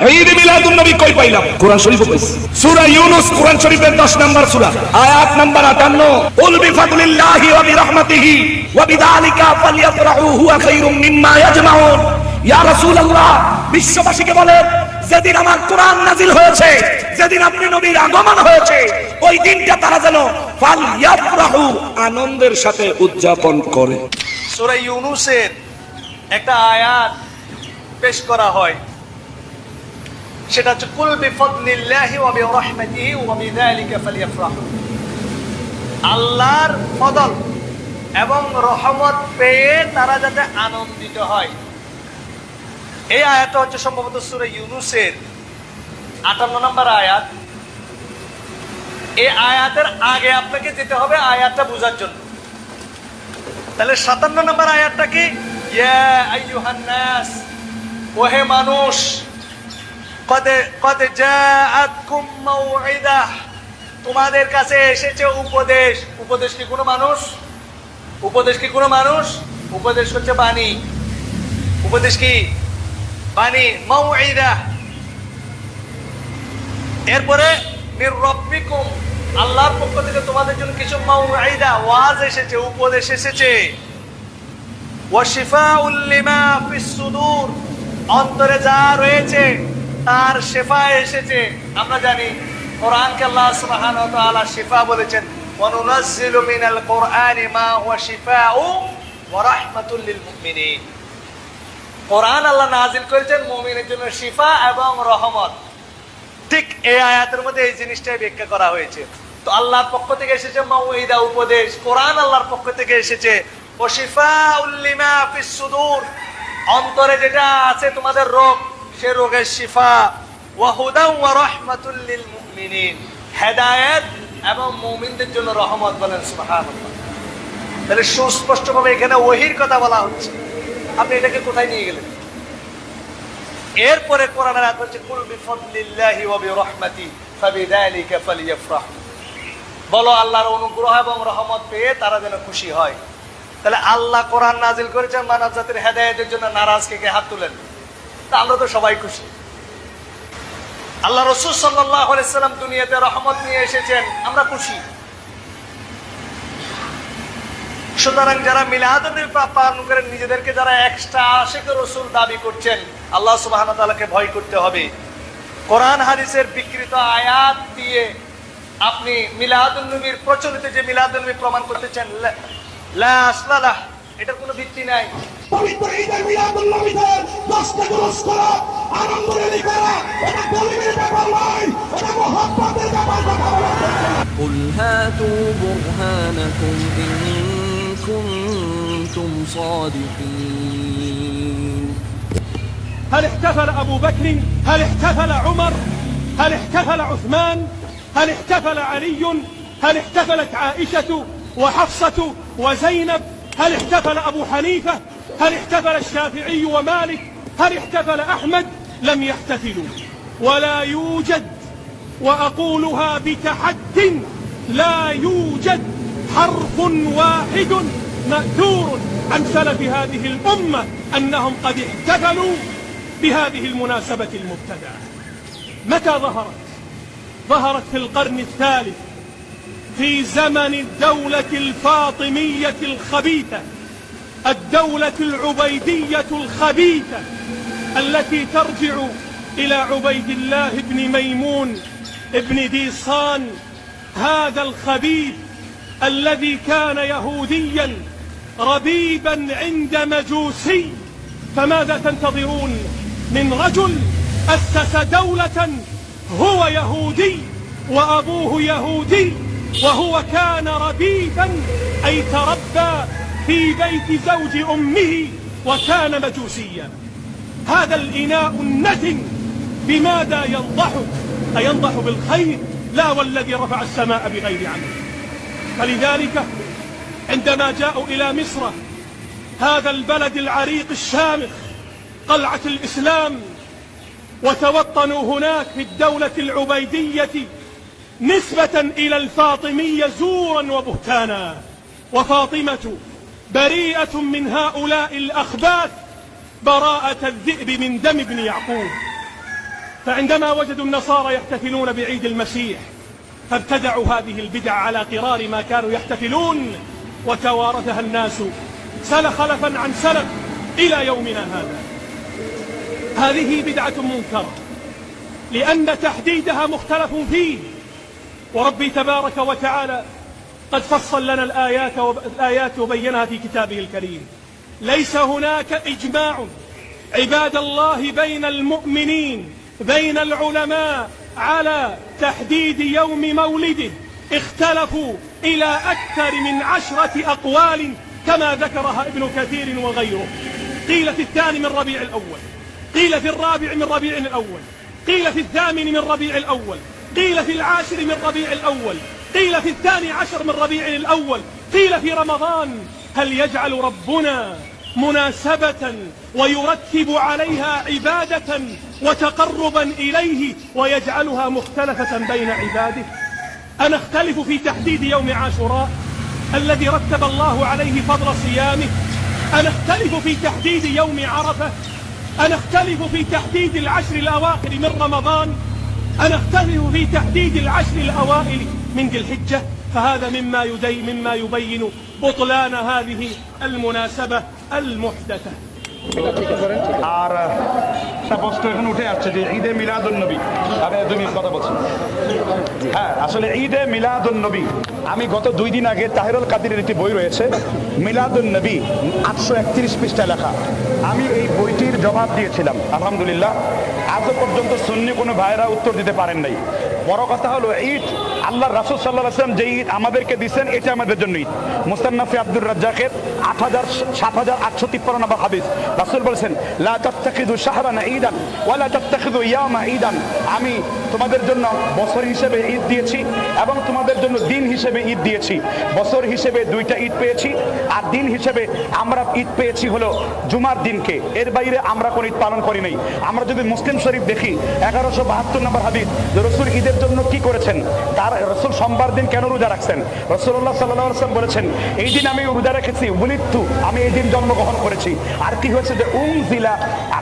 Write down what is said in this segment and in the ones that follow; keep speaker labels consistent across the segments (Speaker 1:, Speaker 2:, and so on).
Speaker 1: ঈদ মিলাদুন নবী কই পাইলাম? কোরআন শরীফে পাইছি সূরা ইউনূস কোরআন শরীফের 10 নাম্বার সূরা। আয়াত নাম্বার 58 কুল বিফাদলিল্লাহি ওয়া বিরহমাতিহি ওয়া বিযালিকা ফালইফরাহু হুয়া খায়রুম মিম্মা ইয়াজমাউন। ইয়া রাসূলুল্লাহ বিশ্ববাসীকে বলেন যেদিন আমার কোরআন নাজিল হয়েছে যেদিন আপনি নবীর আগমন হয়েছে ওই দিনটা তারা যেন ফালইফরাহু আনন্দের সাথে উদযাপন করে।
Speaker 2: সূরা ইউনুসের একটা আয়াত পেশ করা হয়। সেটা হচ্ছে, কুল বিফদলিল্লাহি ওয়া বিরহমাতিহি ওয়া বিযালিকা ফালইফরাহু আল্লাহর ফদল এবং রহমত পেয়ে তারা যাতে আনন্দিত হয়। এই আয়াতটা হচ্ছে সম্ভবত সূরা ইউনুসের আটান্ন নম্বর আয়াত। এই আয়াতের আগে আপনাকে যেতে হবে আয়াতটা বোঝার জন্য। তাহলে সাতান্ন নম্বর আয়াতটা কি? ইয়া ওহে মানুষ তোমাদের কাছে এসেছে উপদেশ। উপদেশ কি কোনো মানুষ? উপদেশ কি কোনো মানুষ? উপদেশ হচ্ছে বাণী। উপদেশ কি? বাণী মাউইদা এরপরে, মির রব্বিকুম, আল্লাহর পক্ষ থেকে তোমাদের জন্য কিছু মাউইদা ওয়াজ এসেছে, উপদেশ এসেছে। ওয়াশিফাউল লিমা ফিস সুদূর। অন্তরে যা রয়েছে তার শেফা এসেছে। আমরা জানি, কোরআনকে আল্লাহ সুবহানাহু ওয়া তাআলা শিফা বলেছেন। ওয়া নুনাজ্জিলু মিনাল কোরআনি মা হুয়া শিফাউ ওয়া রাহমাতুল লিল মুমিনিন। কোরআন আল্লাহ নাজিল করেছেন মুমিনের জন্য শিফা এবং রহমত। ঠিক এই আয়াতের মধ্যে এই জিনিসটাই ব্যাখ্যা করা হয়েছে। তো আল্লাহর পক্ষ থেকে এসেছে মাউইদা উপদেশ। কোরআন আল্লাহর পক্ষ থেকে এসেছে। ও শিফা উল্লিমা ফিস সুদূর। অন্তরে যেটা আছে তোমাদের রোগ সে রোগের শিফা। ওয়া হুদা ওয়া রাহমাতুল লিল মুমিনিন। হেদায়েত এবং মুমিনদের জন্য রহমত বলেন, সুবহানাল্লাহ। তাহলে সুস্পষ্টভাবে এখানে ওহির কথা বলা হচ্ছে। আপনি এটাকে কোথায় নিয়ে গেলেন? এরপরে কোরআনের আয়াত হচ্ছে কুল বিফদলিল্লাহি ওয়া বিরহমাতি ফালিয়াফরাহ। বলো, আল্লাহর অনুগ্রহ এবং রহমত পেয়ে তারা যেন খুশি হয়। তাহলে আল্লাহ কোরআন নাজিল করেছেন মানব জাতির হেদায়েতের জন্য। নারাজ কে কে হাত তুলেন? তা আমরা তো সবাই খুশি। আল্লাহ রসুল সাল্লাহ সাল্লাম দুনিয়াতে রহমত নিয়ে এসেছেন, আমরা খুশি। সুতরাং যারা মিলাদুল পালন করেন, নিজেদেরকে যারা এক্সট্রা আশেক রসুল দাবি করছেন, আল্লাহ সুবাহ তাআলাকে ভয় করতে হবে। কোরআন, হাদিসের বিকৃত আয়াত দিয়ে আপনি মিলাদুল নবীর প্রচলিত যে মিলাদুল নবী প্রমাণ করতে চান, লা- লা আসলালাহ এটার কোনো ভিত্তি নাই
Speaker 3: পবিত্র ঈদের মিলাদুল নবীতে দশটা গুরুষ করা আনন্দ রেলি করা এটা গরিবের ব্যাপার নয় এটা মহব্বতের ব্যাপার কথা বলা
Speaker 4: قل هاتوا برهانكم إن كنتم صادقين
Speaker 5: هل احتفل أبو بكر هل احتفل عمر هل احتفل عثمان هل احتفل علي هل احتفلت عائشة وحفصة وزينب هل احتفل أبو حنيفة؟ هل احتفل الشافعي ومالك؟ هل احتفل أحمد؟ لم يحتفلوا. ولا يوجد وأقولها بتحد لا يوجد حرف واحد مأثور عن سلف هذه الأمة أنهم قد احتفلوا بهذه المناسبة المبتدعة. متى ظهرت؟ ظهرت في القرن الثالث. في زمن الدولة الفاطمية الخبيثة الدولة العبيدية الخبيثة التي ترجع إلى عبيد الله بن ميمون ابن ديصان هذا الخبيث الذي كان يهوديا ربيبا عند مجوسي. فماذا تنتظرون من رجل أسس دولة هو يهودي وأبوه يهودي؟ وهو كان ربيبا أي تربى في بيت زوج أمه وكان مجوسيا. هذا الإناء النتن بماذا ينضح؟ أينضح بالخير لا والذي رفع السماء بغير عمل. فلذلك عندما جاءوا إلى مصر هذا البلد العريق الشامخ قلعة الإسلام وتوطنوا هناك في الدولة العبيدية نسبة إلى الفاطمية زورا وبهتانا وفاطمة بريئة من هؤلاء الأخباث براءة الذئب من دم ابن يعقوب. فعندما وجدوا النصارى يحتفلون بعيد المسيح فابتدعوا هذه البدع على قرار ما كانوا يحتفلون وتوارثها الناس سل خلفا عن سلف إلى يومنا هذا. هذه بدعة منكرة لأن تحديدها مختلف فيه. وربي تبارك وتعالى قد فصل لنا الآيات الآيات وبينها في كتابه الكريم. ليس هناك إجماع عباد الله بين المؤمنين بين العلماء على تحديد يوم مولده. اختلفوا إلى أكثر من عشرة أقوال كما ذكرها ابن كثير وغيره. قيل في الثاني من ربيع الأول قيل في الرابع من ربيع الأول قيل في الثامن من ربيع الأول. قيل في العاشر من ربيع الأول قيل في الثاني عشر من ربيع الأول قيل في رمضان هل يجعل ربنا مناسبة ويرتب عليها عبادة وتقربا إليه ويجعلها مختلفة بين عباده؟ أنا أختلف في تحديد يوم عاشوراء الذي رتب الله عليه فضل صيامه. أنا أختلف في تحديد يوم عرفة. أنا أختلف في تحديد العشر الأواخر من رمضان. أنا أختلف في تحديد العشر الأوائل من ذي الحجة فهذا مما يدي مما يبين بطلان هذه المناسبة المحدثة.
Speaker 6: আর একটা প্রশ্ন এখন উঠে আসছে যে ঈদে মিলাদুন নবী। আমি দুই মিনিট কথা বলছি। হ্যাঁ আসলে ঈদে মিলাদুন নবী, আমি গত দুই দিন আগে তাহিরুল কাদিরের একটি বই রয়েছে, মিলাদুন নবী, আটশো একত্রিশ পৃষ্ঠা লেখা। আমি এই বইটির জবাব দিয়েছিলাম, আলহামদুলিল্লাহ। আজও পর্যন্ত সুন্নি কোনো ভাইরা উত্তর দিতে পারেন নাই। বড় কথা হলো, ঈদ আল্লাহ রাসুল সাল্লাহ আসলাম যে ঈদ আমাদেরকে দিচ্ছেন এটা আমাদের জন্য ঈদ। মুস্তান্নাফি আব্দুর রাজ্জাকের আট হাজার সাত হাজার আটশো তিপ্পান্ন নম্বর হাদিস। রাসুল বলছেন, লা তাত্তাখিদু শাহরানা ঈদান ওয়ালা ইয়ামা ঈদান। আমি তোমাদের জন্য বছর হিসেবে ঈদ দিয়েছি এবং তোমাদের জন্য দিন হিসেবে ঈদ দিয়েছি। বছর হিসেবে দুইটা ঈদ পেয়েছি আর দিন হিসেবে আমরা ঈদ পেয়েছি হলো জুমার দিনকে। এর বাইরে আমরা কোনো ঈদ পালন করি নাই। আমরা যদি মুসলিম শরীফ দেখি, এগারোশো বাহাত্তর নম্বর হাদিস রসুল ঈদের জন্য কি করেছেন? তার রসুল সোমবার দিন কেন রোজা রাখছেন? রসুল্লাহ সাল্লাহ আসলাম বলেছেন, এই দিন আমি রোজা রেখেছি উলিত্তু আমি এই দিন জন্মগ্রহণ করেছি। আর কি হয়েছে যে উম জিলা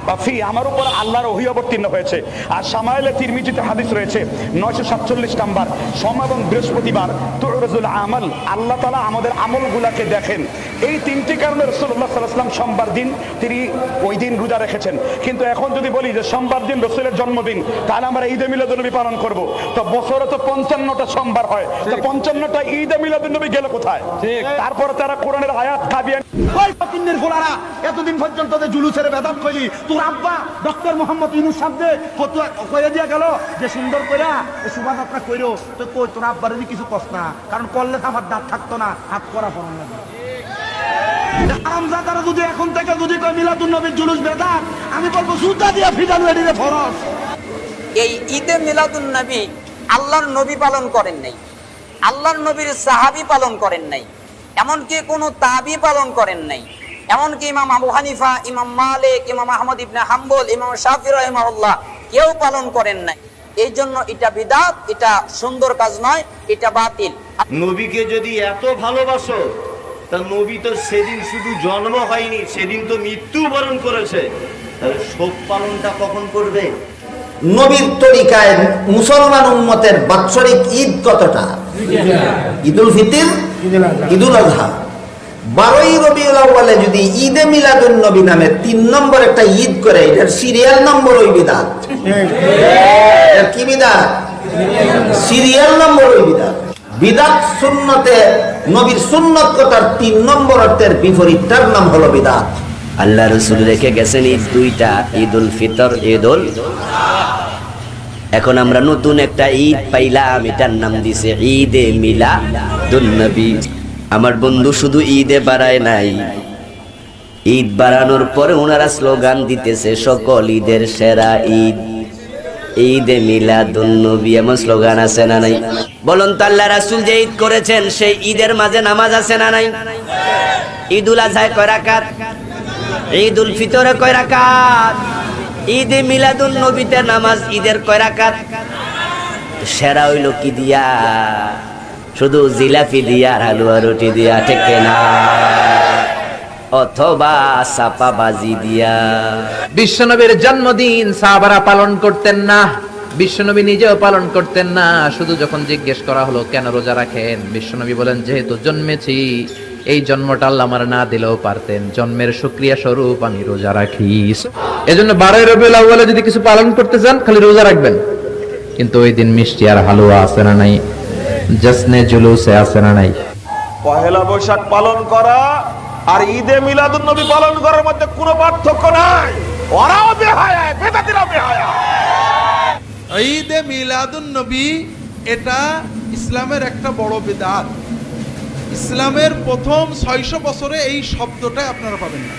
Speaker 6: বাফি আমার উপর আল্লাহর অহি অবতীর্ণ হয়েছে। আর সামাইলে তিরমিজিতে হাদিস রয়েছে, নয়শো সাতচল্লিশ নাম্বার, সোম এবং বৃহস্পতিবার তুরজুল আমল, আল্লাহ তালা আমাদের আমলগুলাকে দেখেন। এই তিনটি কারণে রসুল্লাহ সাল্লাহাম সোমবার দিন তিনি ওই দিন রোজা রেখেছেন। কিন্তু এখন যদি বলি যে সোমবার দিন রসুলের জন্মদিন তাহলে আমরা ঈদে মিলাদুলনবী পালন করব। তো বছরে তো পঞ্চান্নটা সোমবার হয়। তো পঞ্চান্নটা ঈদে মিলাদুলনবী গেল কোথায়? তারপরে তারা কোরআনের আয়াত খাবিয়ে
Speaker 3: ওই ফকিন্নের ফোলারা এতদিন পর্যন্ত যে জুলুসের বেদাত কইলি তোর আব্বা ডক্টর মোহাম্মদ ইউনুস সাহেব ফতুয়া কইয়া দিয়া গেল যে সুন্দর কইরা সুবাদাতটা কইরো তো কই তোর আব্বার কিছু কষ্ট না কারণ করলে তো আমার দাঁত থাকতো না হাত করা পড়ান আরামজাদারা যদি এখন থেকে যদি কয় মিলাদুন নবীর জুলুস বেদাত আমি বলব দিয়া ফিটানো
Speaker 7: এই ঈদে মিলাদুন নবী আল্লাহর নবী পালন করেন নাই। আল্লাহর নবীর সাহাবি পালন করেন নাই। এমনকি কোনো তাবি পালন করেন নাই। এমনকি ইমাম আবু হানিফা ইমাম মালিক ইমাম আহমদ ইবনে হাম্বল ইমাম শাফি রহমাউল্লাহ কেউ পালন করেন নাই। এই জন্য এটা বিদাত এটা সুন্দর কাজ নয় এটা বাতিল।
Speaker 8: নবীকে যদি এত ভালোবাসো তা নবী তো সেদিন শুধু জন্ম হয়নি, সেদিন তো মৃত্যু বরণ করেছে। তাহলে শোক পালনটা কখন করবে?
Speaker 9: নবীর তরিকায় মুসলমান উন্মতের বাৎসরিক ঈদ কতটা? ঈদুল ফিতির, ঈদুল আজহা। বারোই রবিউল আউ্বালে যদি ঈদে মিলাদুল নবী নামে তিন নম্বর একটা ঈদ করে, এটার সিরিয়াল নম্বর ওই বিদাত। কি বিদাত? সিরিয়াল নম্বর ওই বিদাত। বিদাত সুন্নতে, নবীর সুন্নত কথার তিন নম্বর অর্থের বিপরীতটার নাম হলো বিদাত।
Speaker 10: আল্লাহ রসুল রেখে গেছেন ঈদ দুইটা, ঈদ উল ফিতর, ঈদ উল এখন আমরা নতুন একটা ঈদ পাইলাম, এটার নাম দিছে ঈদে মিলা দুন্নবী আমার বন্ধু শুধু ঈদে বাড়ায় নাই। ঈদ বাড়ানোর পরে ওনারা স্লোগান দিতেছে, সকল ঈদের সেরা ঈদ। ঈদে মিলাদুন্নবী এমন স্লোগান আছে না নাই? বলুন তো আল্লাহ রাসূল যে ঈদ করেছেন, সেই ঈদের মাঝে নামাজ আছে না নাই? ঈদুল আজহায় কয় রাকাত? ঈদ উল ফিতরে কয় রাকাত? ঈদে মিলাদুন নবীতে নামাজ ঈদের কয় রাকাত? সেরা হইল কি দিয়া? শুধু জিলাপি দিয়া আর হালুয়া রুটি দিয়া, ঠিক না অথবা সাপাবাজি দিয়া।
Speaker 11: বিশ্বনবীর জন্মদিন সাহাবারা পালন করতেন না বিশ্বনবী নিজেও পালন করতেন না। শুধু যখন জিজ্ঞেস করা হলো কেন রোজা রাখেন? বিশ্বনবী বলেন যেহেতু জন্মেছি এই জন্মটা আল্লাহ আমার না দিলেও পারতেন। জন্মের সুক্রিয়া স্বরূপ আমি রোজা রাখি। এজন্য বারোই রবিউল আউ্বালে যদি কিছু পালন করতে চান খালি রোজা রাখবেন। কিন্তু ওই দিন মিষ্টি আর হালুয়া আছে না নাই? জসনে জুলুসে আছে না নাই?
Speaker 3: পহেলা বৈশাখ পালন করা আর ঈদে মিলাদুন নবী পালন করার মধ্যে কোনো পার্থক্য নাই। ওরাও বেহায়া বেদাতিরাও বেহায়া।
Speaker 12: ঈদে মিলাদুন নবী এটা ইসলামের একটা বড় বেদাত। ইসলামের প্রথম ছয়শো বছরে এই শব্দটা আপনারা পাবেন না।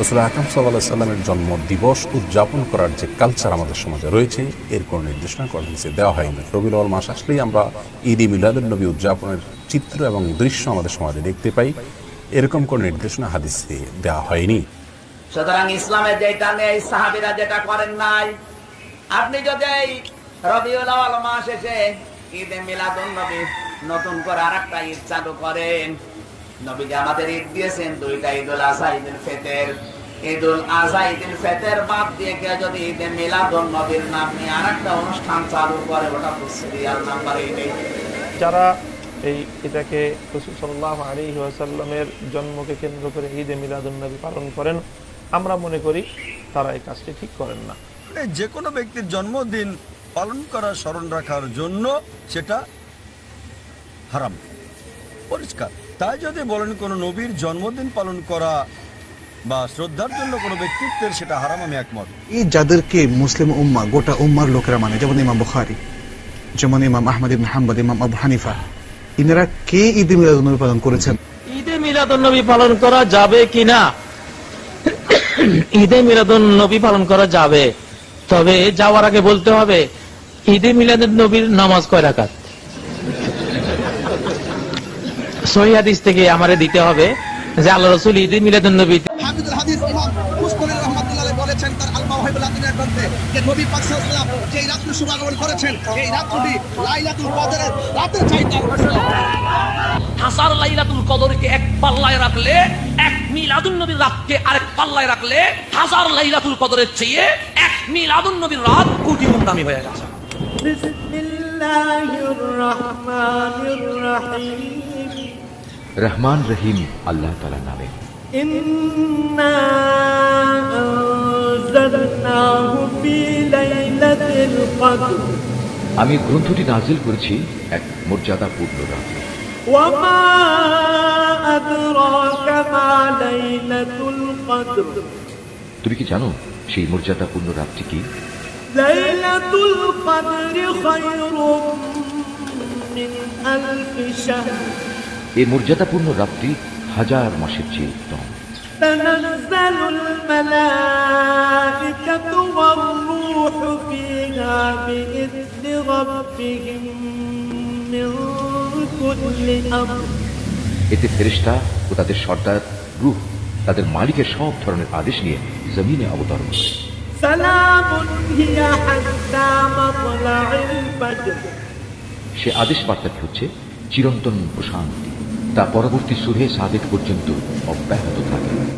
Speaker 1: রসুল আকরম সাল্লাহ সাল্লামের জন্ম দিবস উদযাপন করার যে কালচার আমাদের সমাজে রয়েছে এর কোনো নির্দেশনা হাদিসে দেওয়া হয়নি। আউয়াল মাস আসলেই আমরা ঈদ মিলাদুল নবী উদযাপনের চিত্র এবং দৃশ্য আমাদের সমাজে দেখতে পাই। এরকম কোনো নির্দেশনা হাদিসে দেওয়া হয়নি।
Speaker 7: সুতরাং ইসলামের যেটা নেই সাহাবিরা যেটা করেন নাই আপনি যদি এই রবিউল আওয়াল মাস এসে ঈদে মিলাদুন নবী নতুন করে আরেকটা ঈদ চালু করেন নবী যে আমাদের ঈদ দিয়েছেন দুইটা ঈদুল আজহা ঈদুল ফেতের। ঈদুল আজহা ঈদুল ফেতের বাদ দিয়ে কেউ যদি ঈদে মিলাদুন নবীর নাম নিয়ে আরেকটা অনুষ্ঠান চালু করে ওটা সিরিয়াল নাম্বার
Speaker 13: যারা এই এটাকে রসুল সাল্লাহ আলী ওয়াসাল্লামের জন্মকে কেন্দ্র করে ঈদ ঈদে মিলাদুন্নবী পালন করেন। আমরা মনে করি তারা এই কাজটি ঠিক করেন না।
Speaker 14: যে কোনো ব্যক্তির জন্মদিন পালন করা স্মরণ রাখার জন্য সেটা হারাম পরিষ্কার। তাই যদি বলেন কোনো নবীর জন্মদিন পালন করা বা শ্রদ্ধার জন্য কোনো ব্যক্তিত্বের সেটা হারাম আমি একমত।
Speaker 15: এই যাদেরকে মুসলিম উম্মা গোটা উম্মার লোকেরা মানে যেমন ইমাম বুখারি যেমন ইমাম আহমদ ইবনে হাম্বদ ইমাম আবু হানিফা ইনারা কে ঈদ মিলাদুন্নবী পালন করেছেন?
Speaker 13: ঈদে মিলাদুন্নবী পালন করা যাবে কিনা? ঈদে মিলাদুন্নবী পালন করা যাবে। তবে যাওয়ার আগে বলতে হবে ঈদে মিলাদুন নবীর নামাজ কয় রাকাত? সহি হাদিস থেকে আমারে দিতে হবে যে আল্লাহ রসুল ঈদে মিলাদুন নবী
Speaker 14: হামিদুল হাদিস ইমাম মুসলিম রহমাতুল্লাহ বলেছেন তার আল মাওয়াহিবুল আদিনের গ্রন্থে যে নবী পাক সাল্লাল্লাহু ওয়াসাল্লাম শুভাগমন করেছেন এই রাত্রিটি লাইলাতুল কদরের রাতের চাইতে
Speaker 13: হাসার লাইলাতুল কদরকে এক পাল্লায় রাখলে এক মিলাদুন নবীর রাতকে আরেক পাল্লায় রাখলে হাজার লাইলাতুল কদরের চেয়ে এক মিলাদুন নবীর রাত কোটি গুণ দামি হয়ে গেছে।
Speaker 1: রহমান রহিম আল্লাহ তালা নামে। আমি গ্রন্থটি নাজিল করেছি এক মর্যাদাপূর্ণ রাতে। তুমি কি জানো সেই মর্যাদাপূর্ণ রাতটি কি? এই মর্যাদাপূর্ণ রাত্রি হাজার মাসের চেয়ে উত্তম।
Speaker 13: تنزل الملائكة والروح فيها بإذن ربهم من كل أمر
Speaker 1: এতে ফেরিস্তা ও তাদের সর্দার রূহ তাদের মালিকের সব ধরনের আদেশ নিয়ে জমিনে অবতরণ করে
Speaker 13: سلام هي حتى مطلع الفجر
Speaker 1: সে আদেশ বার্তাটি হচ্ছে চিরন্তন প্রশান্তি তা পরবর্তী সুরে সাদেক পর্যন্ত অব্যাহত থাকে